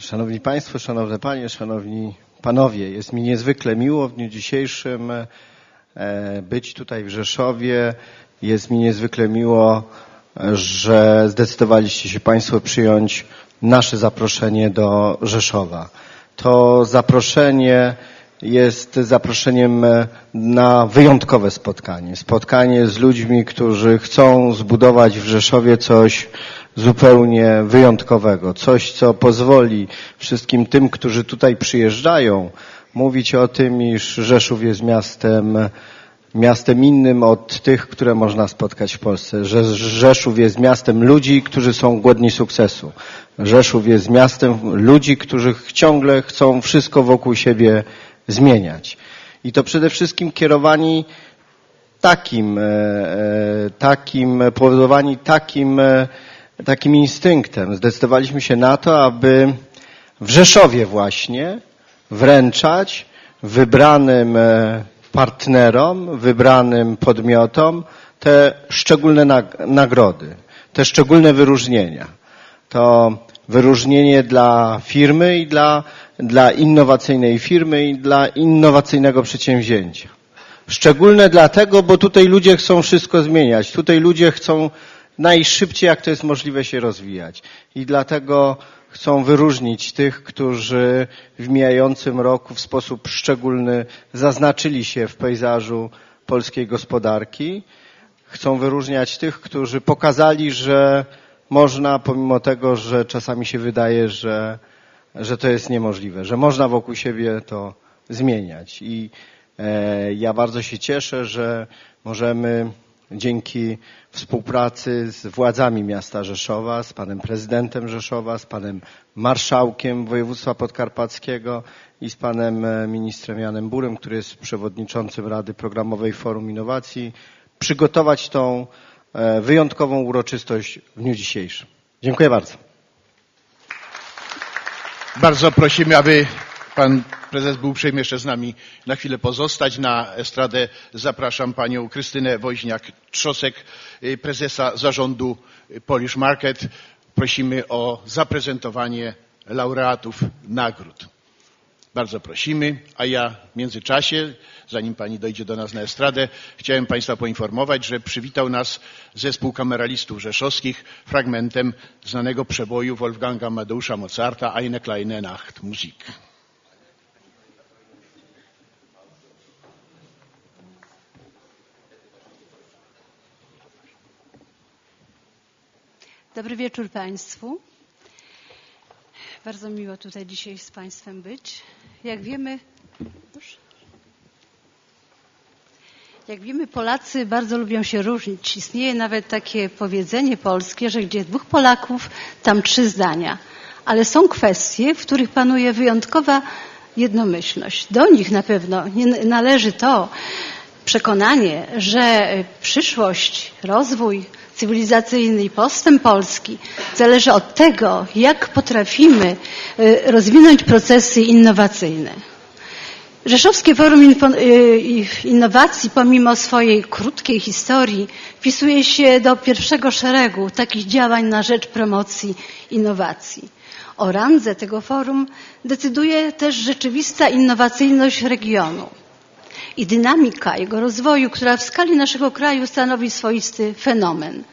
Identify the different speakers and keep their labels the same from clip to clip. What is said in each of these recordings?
Speaker 1: Szanowni Państwo, Szanowne Panie, Szanowni Panowie, jest mi niezwykle miło w dniu dzisiejszym e, być tutaj w Rzeszowie. Jest mi niezwykle miło, że zdecydowaliście się Państwo przyjąć nasze zaproszenie do Rzeszowa. To zaproszenie jest zaproszeniem na wyjątkowe spotkanie. Spotkanie z ludźmi, którzy chcą zbudować w Rzeszowie coś zupełnie wyjątkowego. Coś, co pozwoli wszystkim tym, którzy tutaj przyjeżdżają, mówić o tym, iż Rzeszów jest miastem, miastem innym od tych, które można spotkać w Polsce. Że Rzeszów jest miastem ludzi, którzy są głodni sukcesu. Rzeszów jest miastem ludzi, którzy ciągle chcą wszystko wokół siebie zmieniać. I to przede wszystkim kierowani takim, e, e, takim, powodowani takim, e, takim instynktem. Zdecydowaliśmy się na to, aby w Rzeszowie właśnie wręczać wybranym partnerom, wybranym podmiotom te szczególne nagrody, te szczególne wyróżnienia. To wyróżnienie dla firmy i dla dla innowacyjnej firmy i dla innowacyjnego przedsięwzięcia. Szczególne dlatego, bo tutaj ludzie chcą wszystko zmieniać. Tutaj ludzie chcą najszybciej, jak to jest możliwe, się rozwijać. I dlatego chcą wyróżnić tych, którzy w mijającym roku w sposób szczególny zaznaczyli się w pejzażu polskiej gospodarki. Chcą wyróżniać tych, którzy pokazali, że można, pomimo tego, że czasami się wydaje, że że to jest niemożliwe, że można wokół siebie to zmieniać. I e, ja bardzo się cieszę, że możemy dzięki współpracy z władzami miasta Rzeszowa, z panem prezydentem Rzeszowa, z panem marszałkiem województwa podkarpackiego i z panem e, ministrem Janem Burem, który jest przewodniczącym Rady Programowej Forum Innowacji, przygotować tą e, wyjątkową uroczystość w dniu dzisiejszym. Dziękuję bardzo.
Speaker 2: Bardzo prosimy, aby pan prezes był uprzejmy jeszcze z nami na chwilę pozostać. Na estradę zapraszam panią Krystynę Woźniak-Trzosek, y, prezesa zarządu Polish Market. Prosimy o zaprezentowanie laureatów nagród. Bardzo prosimy, a ja w międzyczasie, zanim pani dojdzie do nas na estradę, chciałem państwa poinformować, że przywitał nas zespół kameralistów rzeszowskich fragmentem znanego przeboju Wolfganga Amadeusza Mozarta Eine kleine Nacht Musik.
Speaker 3: Dobry wieczór Państwu. Bardzo miło tutaj dzisiaj z Państwem być. Jak wiemy, jak wiemy, Polacy bardzo lubią się różnić. Istnieje nawet takie powiedzenie polskie, że gdzie dwóch Polaków, tam trzy zdania. Ale są kwestie, w których panuje wyjątkowa jednomyślność. Do nich na pewno należy to przekonanie, że przyszłość, rozwój, cywilizacyjny i postęp Polski zależy od tego, jak potrafimy y, rozwinąć procesy innowacyjne. Rzeszowskie Forum y, Innowacji, pomimo swojej krótkiej historii, wpisuje się do pierwszego szeregu takich działań na rzecz promocji innowacji. O randze tego forum decyduje też rzeczywista innowacyjność regionu i dynamika jego rozwoju, która w skali naszego kraju stanowi swoisty fenomen.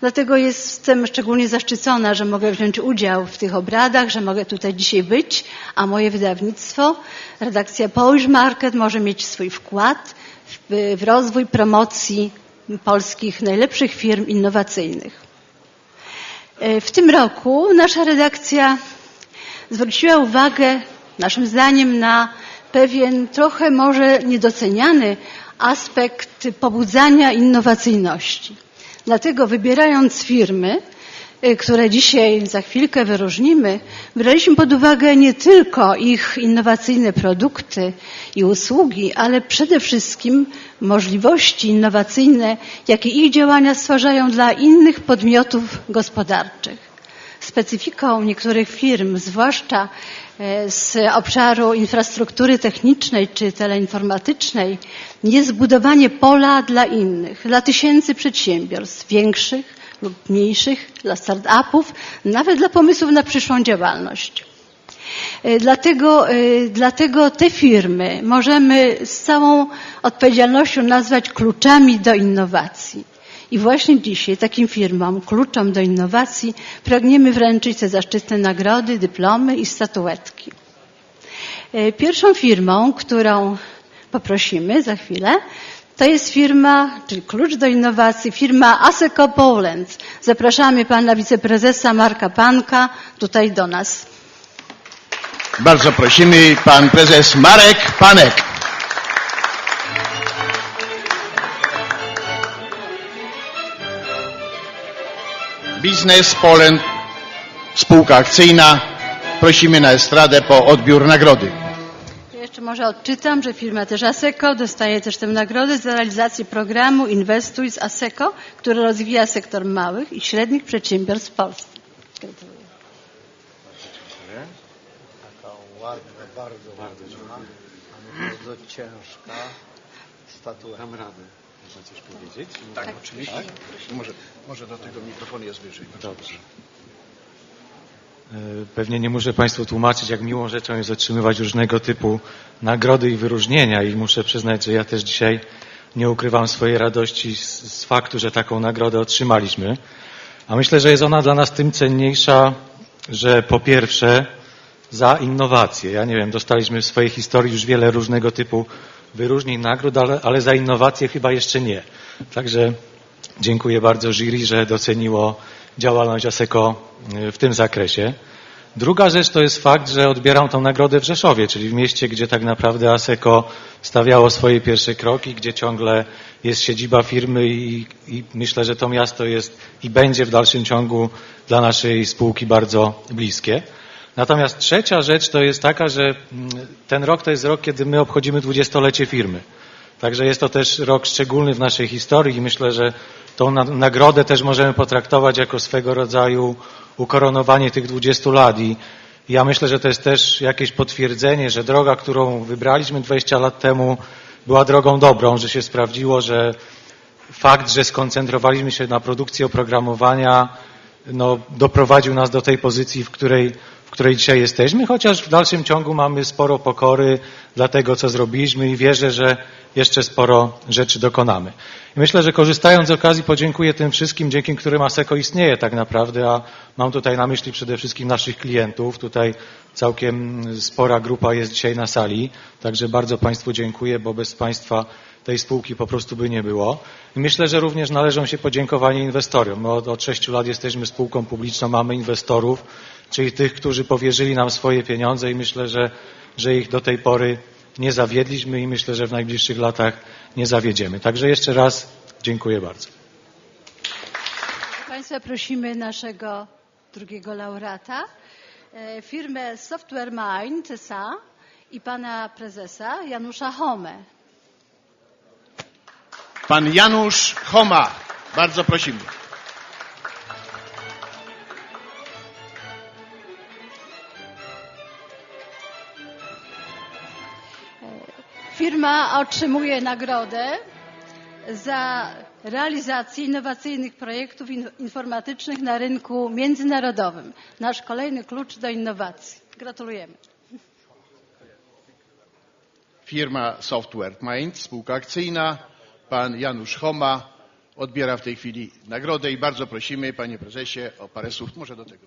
Speaker 3: Dlatego jestem szczególnie zaszczycona, że mogę wziąć udział w tych obradach, że mogę tutaj dzisiaj być, a moje wydawnictwo, redakcja Polish Market może mieć swój wkład w, w rozwój promocji polskich najlepszych firm innowacyjnych. E, w tym roku nasza redakcja zwróciła uwagę, naszym zdaniem, na pewien trochę może niedoceniany aspekt pobudzania innowacyjności. Dlatego wybierając firmy, y, które dzisiaj za chwilkę wyróżnimy, braliśmy pod uwagę nie tylko ich innowacyjne produkty i usługi, ale przede wszystkim możliwości innowacyjne, jakie ich działania stwarzają dla innych podmiotów gospodarczych. Specyfiką niektórych firm, zwłaszcza e, z obszaru infrastruktury technicznej czy teleinformatycznej, jest budowanie pola dla innych, dla tysięcy przedsiębiorstw, większych lub mniejszych, dla start-upów, nawet dla pomysłów na przyszłą działalność. E, Dlatego, e, dlatego te firmy możemy z całą odpowiedzialnością nazwać kluczami do innowacji. I właśnie dzisiaj takim firmom, kluczom do innowacji, pragniemy wręczyć te zaszczytne nagrody, dyplomy i statuetki. E, Pierwszą firmą, którą poprosimy za chwilę, to jest firma, czyli klucz do innowacji, firma Aseco Poland. Zapraszamy pana wiceprezesa Marka Panka tutaj do nas.
Speaker 2: Bardzo prosimy, pan prezes Marek Panek. Biznes Poland, spółka akcyjna. Prosimy na estradę po odbiór nagrody.
Speaker 3: Ja Jeszcze może odczytam, że firma też ASECO dostaje też tę nagrodę za realizację programu Inwestuj z ASECO, który rozwija sektor małych i średnich przedsiębiorstw w Polsce. Gratuluję.
Speaker 1: Taka ładna, bardzo ładna, bardzo ciężka statuetka.
Speaker 4: Dam radę. Można coś powiedzieć?
Speaker 2: Tak, oczywiście. Może, może do tego mikrofon jest wyżej.
Speaker 4: Dobrze. E, Pewnie nie muszę Państwu tłumaczyć, jak miłą rzeczą jest otrzymywać różnego typu nagrody i wyróżnienia i muszę przyznać, że ja też dzisiaj nie ukrywam swojej radości z, z faktu, że taką nagrodę otrzymaliśmy. A myślę, że jest ona dla nas tym cenniejsza, że po pierwsze za innowacje. Ja nie wiem, dostaliśmy w swojej historii już wiele różnego typu wyróżnień, nagród, ale, ale za innowacje chyba jeszcze nie. Także dziękuję bardzo jury, że doceniło działalność ASECO y, w tym zakresie. Druga rzecz to jest fakt, że odbieram tą nagrodę w Rzeszowie, czyli w mieście, gdzie tak naprawdę ASECO stawiało swoje pierwsze kroki, gdzie ciągle jest siedziba firmy i, i myślę, że to miasto jest i będzie w dalszym ciągu dla naszej spółki bardzo bliskie. Natomiast trzecia rzecz to jest taka, że mm, ten rok to jest rok, kiedy my obchodzimy dwudziestolecie firmy. Także jest to też rok szczególny w naszej historii i myślę, że tą na- nagrodę też możemy potraktować jako swego rodzaju ukoronowanie tych 20 lat i ja myślę, że to jest też jakieś potwierdzenie, że droga, którą wybraliśmy 20 lat temu była drogą dobrą, że się sprawdziło, że fakt, że skoncentrowaliśmy się na produkcji oprogramowania, no, doprowadził nas do tej pozycji, w której, której dzisiaj jesteśmy, chociaż w dalszym ciągu mamy sporo pokory dla tego, co zrobiliśmy i wierzę, że jeszcze sporo rzeczy dokonamy. I myślę, że korzystając z okazji podziękuję tym wszystkim, dzięki którym ASECO istnieje tak naprawdę, a mam tutaj na myśli przede wszystkim naszych klientów. Tutaj całkiem spora grupa jest dzisiaj na sali, także bardzo Państwu dziękuję, bo bez Państwa tej spółki po prostu by nie było. I myślę, że również należą się podziękowania inwestorom. My od, od sześciu lat jesteśmy spółką publiczną, mamy inwestorów, czyli tych, którzy powierzyli nam swoje pieniądze i myślę, że, że ich do tej pory nie zawiedliśmy i myślę, że w najbliższych latach nie zawiedziemy. Także jeszcze raz dziękuję bardzo.
Speaker 3: Państwa prosimy naszego drugiego laureata, e, firmę Software Mind SA i pana prezesa Janusza Home.
Speaker 2: Pan Janusz Choma. Bardzo prosimy.
Speaker 3: Firma otrzymuje nagrodę za realizację innowacyjnych projektów in- informatycznych na rynku międzynarodowym. Nasz kolejny klucz do innowacji. Gratulujemy.
Speaker 2: Firma Software Mind, spółka akcyjna. Pan Janusz Choma odbiera w tej chwili nagrodę i bardzo prosimy, panie prezesie, o parę słów. Może do tego.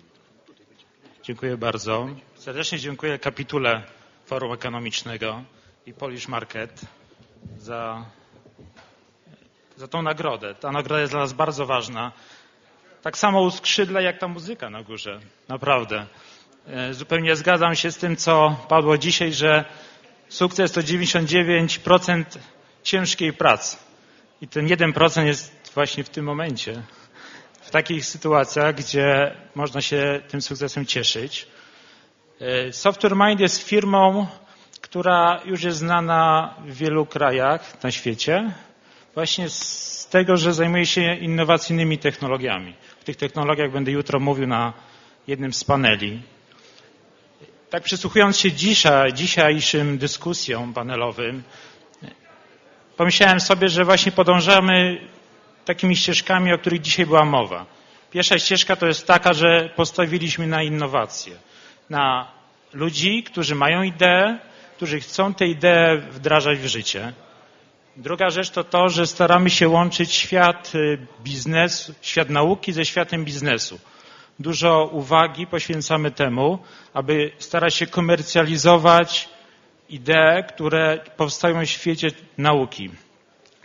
Speaker 5: Dziękuję bardzo. Serdecznie dziękuję kapitule Forum Ekonomicznego i Polish Market za, za tą nagrodę. Ta nagroda jest dla nas bardzo ważna. Tak samo uskrzydla jak ta muzyka na górze. Naprawdę. E, Zupełnie zgadzam się z tym, co padło dzisiaj, że sukces to 99% ciężkiej pracy. I ten 1% jest właśnie w tym momencie w takich sytuacjach, gdzie można się tym sukcesem cieszyć. E, Software Mind jest firmą, która już jest znana w wielu krajach na świecie, właśnie z tego, że zajmuje się innowacyjnymi technologiami. O tych technologiach będę jutro mówił na jednym z paneli. Tak przysłuchując się dzisiaj, dzisiejszym dyskusjom panelowym, pomyślałem sobie, że właśnie podążamy takimi ścieżkami, o których dzisiaj była mowa. Pierwsza ścieżka to jest taka, że postawiliśmy na innowacje, na ludzi, którzy mają ideę, którzy chcą tę ideę wdrażać w życie. Druga rzecz to to, że staramy się łączyć świat y, biznesu, świat nauki ze światem biznesu. Dużo uwagi poświęcamy temu, aby starać się komercjalizować idee, które powstają w świecie nauki.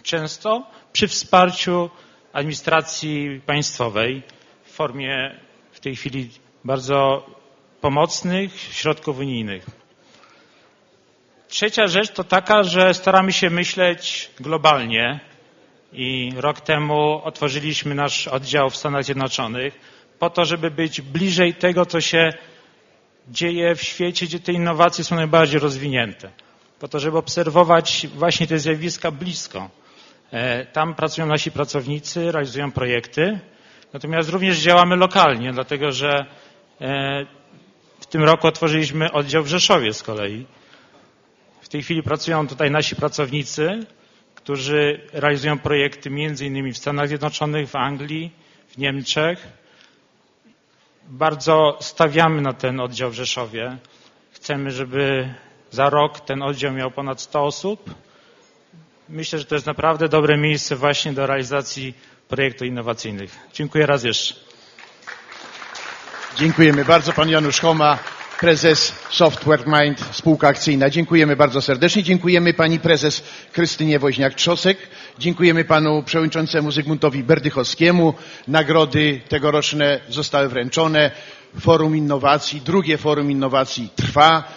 Speaker 5: Często przy wsparciu administracji państwowej w formie w tej chwili bardzo pomocnych środków unijnych. Trzecia rzecz to taka, że staramy się myśleć globalnie i rok temu otworzyliśmy nasz oddział w Stanach Zjednoczonych po to, żeby być bliżej tego, co się dzieje w świecie, gdzie te innowacje są najbardziej rozwinięte. Po to, żeby obserwować właśnie te zjawiska blisko. E, Tam pracują nasi pracownicy, realizują projekty, natomiast również działamy lokalnie, dlatego że e, w tym roku otworzyliśmy oddział w Rzeszowie z kolei. Tej chwili pracują tutaj nasi pracownicy, którzy realizują projekty innymi w Stanach Zjednoczonych, w Anglii, w Niemczech. Bardzo stawiamy na ten oddział w Rzeszowie. Chcemy, żeby za rok ten oddział miał ponad 100 osób. Myślę, że to jest naprawdę dobre miejsce właśnie do realizacji projektów innowacyjnych. Dziękuję raz jeszcze.
Speaker 2: Dziękujemy bardzo. Pan Janusz Choma, prezes Software Mind, spółka akcyjna. Dziękujemy bardzo serdecznie. Dziękujemy pani prezes Krystynie Woźniak-Trzosek. Dziękujemy panu przewodniczącemu Zygmuntowi Berdychowskiemu. Nagrody tegoroczne zostały wręczone. Forum Innowacji, drugie Forum Innowacji trwa.